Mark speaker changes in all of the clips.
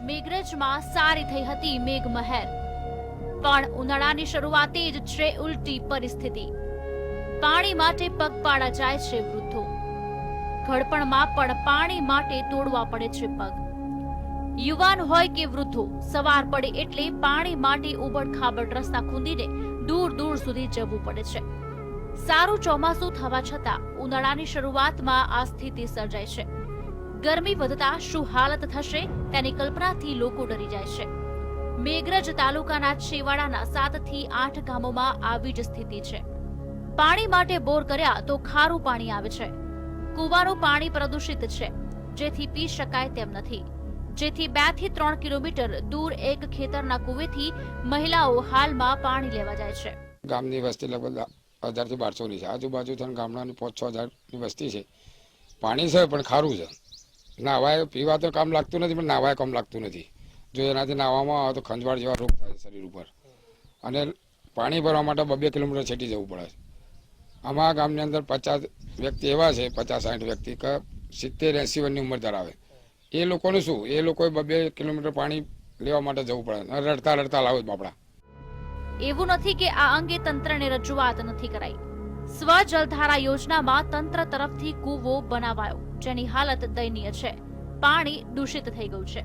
Speaker 1: મેઘરજમાં સારી થઈ હતી મેઘમહેર. પણ ઉનાળાની શરૂઆતે જ છે ઉલટી પરિસ્થિતિ. પાણી માટે પગપાળા જાય છે વૃદ્ધો. ઘડપણમાં પણ પાણી માટે તોડવા પડે છે પગ. યુવાન હોય કે વૃદ્ધો, સવાર પડે એટલે પાણી માટે ઉબડ ખાબડ રસ્તા ખૂંદીને દૂર દૂર સુધી જવું પડે છે. સારું ચોમાસું થવા છતાં ઉનાળાની શરૂઆતમાં આ સ્થિતિ સર્જાય છે. ગરમી વધતા શું હાલત થશે તેની કલ્પનાથી લોકો ડરી જાય છે. મેઘરજ તાલુકાના છેવાડાના સાતથી આઠ ગામોમાં આવી જ સ્થિતિ છે. પાણી માટે બોર કર્યા તો ખારું પાણી આવે છે. કૂવાનું પાણી પ્રદૂષિત છે. જેથી પી શકાય તેમ નથી. જેથી બેથી ત્રણ કિલોમીટર દૂર એક ખેતરના કુવેથી મહિલાઓ હાલમાં પાણી લેવા જાય છે.
Speaker 2: ગામની વસ્તી લગભગ હજારથી બારસોની છે. આજુબાજુ ગામડાની પાંચ છ હજારની વસ્તી છે. પાણી છે, પણ ખારું છે. નાવાય પીવા તો કામ લાગતું નથી, પણ નાવાય કામ લાગતું નથી. જો એનાથી નાવામાં આવે તો ખંજવાળ જેવા રોગ થાય શરીર ઉપર. અને પાણી ભરવા માટે બબે કિલોમીટર છેટી જવું પડે અમારા ગામની અંદર પચાસ વ્યક્તિ એવા છે, પચાસ સાઠ વ્યક્તિ, કે સિત્તેર, એંસી વર્ષની ઉંમર ધરાવે. એ લોકોનું શું? એ લોકોએ બબે કિલોમીટર પાણી લેવા માટે જવું પડે. રડતા રડતા લાવે બાપડા.
Speaker 1: એવું નથી કે આ અંગે તંત્રને રજૂઆત નથી કરાઈ. સ્વ જલધારા યોજનામાં તંત્ર તરફથી કૂવો બનાવાયો જેની હાલત દયનીય છે પાણી દૂષિત થઈ ગયું છે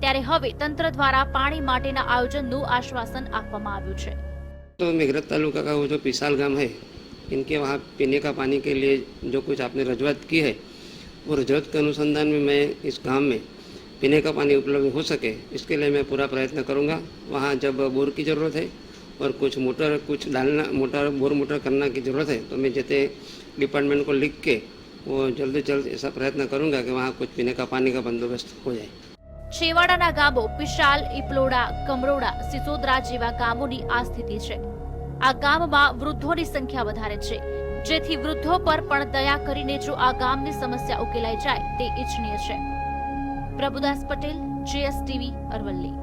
Speaker 1: ત્યારે હવે તંત્ર દ્વારા પાણી માટેના આયોજનનું આશ્વાસન આપવામાં આવ્યું છે
Speaker 3: तो मेघरत तालुका का वो जो पिसाल गांव है इनके वहाँ पीने का पानी के लिए जो कुछ आपने रजूआत की है वो रजूआत के अनुसंधान में मैं इस गांव में पीने का पानी उपलब्ध हो सके इसके लिए मैं पूरा प्रयत्न करूंगा वहाँ जब बोर की ज़रूरत है और कुछ मोटर कुछ डालना मोटर बोर मोटर करना की ज़रूरत है तो मैं जैसे डिपार्टमेंट को लिख के वो जल्द से जल्द ऐसा प्रयत्न करूंगा कि वहाँ कुछ पीने का पानी का बंदोबस्त हो जाए
Speaker 1: છેવાડાના ગામો પિશાલ ઇપલોડા કમરોડા સિસોદરા જેવા ગામોની આ સ્થિતિ છે આ ગામમાં વૃદ્ધોની સંખ્યા વધારે છે જેથી વૃદ્ધો પર પણ દયા કરીને જો આ ગામની સમસ્યા ઉકેલાઈ જાય તે ઇચ્છનીય છે પ્રભુદાસ પટેલ જીએસટીવી અરવલ્લી